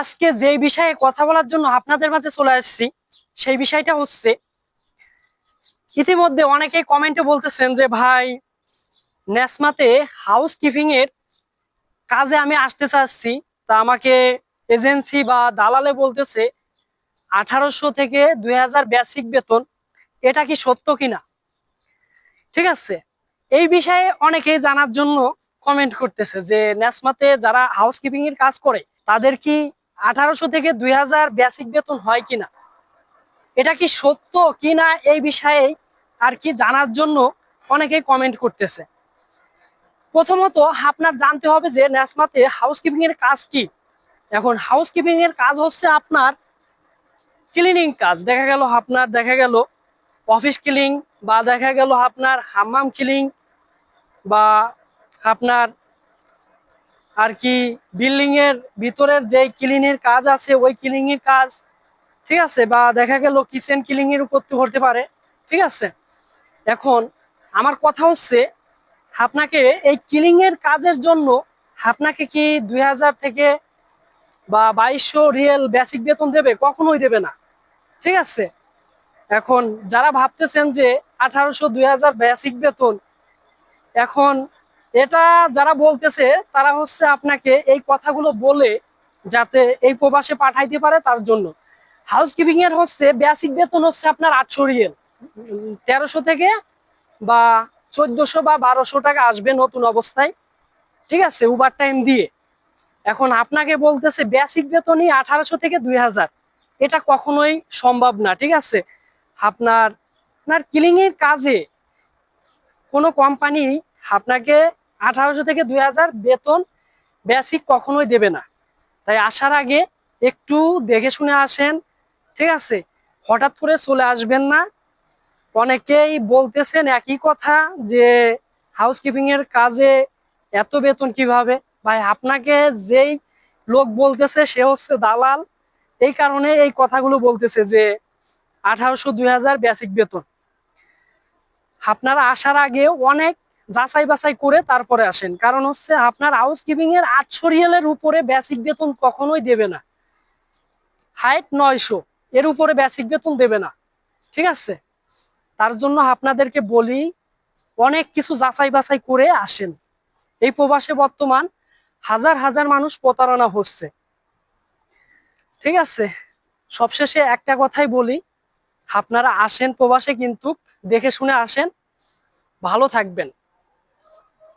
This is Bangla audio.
আজকে যে বিষয়ে কথা বলার জন্য আপনাদের মাঝে চলে আসছি, সেই বিষয়টা হচ্ছে, ইতিমধ্যে অনেকেই কমেন্টে বলতেছেন যে, ভাই, নেসমাতে হাউস কিপিং এর কাজে আমি আসতে চাচ্ছি। তা আমাকে এজেন্সি বা দালালে বলতেছে, আঠারোশো থেকে দুই হাজার বেসিক বেতন, এটা কি সত্য কিনা? ঠিক আছে? এই বিষয়ে অনেকেই জানার জন্য কমেন্ট করতেছে যে, নেসমাতে যারা হাউস কিপিং এর কাজ করে, তাদের কি আঠারোশো থেকে দুই হাজার বেসিক বেতন হয় কিনা? এটা কি সত্য কিনা এই বিষয়ে আর কি জানার জন্য অনেকেই কমেন্ট করতেছে। প্রথমত আপনার জানতে হবে যে ন্যাসমাতে হাউস কিপিং এর কাজ কি? এখন হাউস কিপিং এর কাজ হচ্ছে আপনার ক্লিনিং কাজ। দেখা গেল আপনার, দেখা গেল অফিস ক্লিনিং বা দেখা গেল আপনার হাম্মাম ক্লিনিং বা আপনার আর কি বিল্ডিং এর ভিতরের যে ক্লিনের কাজ আছে, ওই ক্লিনিং এর কাজ, ঠিক আছে? বা দেখা গেল কিচেন ক্লিনিং এর করতে হতে পারে, ঠিক আছে? এখন আমার কথা হচ্ছে, আপনাকে এই ক্লিনিং এর কাজের জন্য আপনাকে কি দুই হাজার থেকে বা বাইশশো রিয়েল বেসিক বেতন দেবে? কখনোই দেবে না, ঠিক আছে? এখন যারা ভাবতেছেন যে আঠারোশো দুই বেসিক বেতন, এখন এটা যারা বলতেছে, তারা হচ্ছে আপনাকে এই কথাগুলো বলে যাতে এই প্রবাসে পাঠাইতে পারে তার জন্য। হাউস কিপিং এর হচ্ছে বেসিক বেতন হচ্ছে আপনার আটশো রিয়েল। তেরোশো থেকে বা চোদ্দশো বা বারোশো টাকা আসবে নতুন অবস্থায়। ঠিক আছে? উবার টাইম দিয়ে। এখন আপনাকে বলতেছে বেসিক বেতনই আঠারোশো থেকে দুই হাজার। এটা কখনোই সম্ভব না, ঠিক আছে? আপনার আপনার কিলিং এর কাজে কোনো কোম্পানি আপনাকে আঠারোশো থেকে দুই হাজার বেতন বেসিক কখনোই দেবে না। তাই আসার আগে একটু দেখে শুনে আসেন, ঠিক আছে? হঠাৎ করে চলে আসবেন না। অনেকেই বলতেছেন একই কথা যে হাউসকিপিং এর কাজে এত বেতন কীভাবে? ভাই, আপনাকে যেই লোক বলতেছে সে হচ্ছে দালাল। এই কারণে এই কথাগুলো বলতেছে যে, আঠারোশো দুই বেসিক বেতন। আপনারা আসার আগে অনেক যাচাই বাছাই করে তারপরে আসেন। কারণ হচ্ছে আপনার হাউস কিপিং এর আটশো রিয়েলের উপরে বেসিক বেতন কখনোই দেবে না। হাইট নয়শো, এর উপরে বেসিক বেতন দেবে না। ঠিক আছে? তার জন্য আপনাদেরকে বলি, অনেক কিছু যাচাই বাছাই করে আসেন। এই প্রবাসে বর্তমান হাজার হাজার মানুষ প্রতারণা হচ্ছে। ঠিক আছে? সবশেষে একটা কথাই বলি, আপনারা আসেন প্রবাসে কিন্তু দেখে শুনে আসেন। ভালো থাকবেন।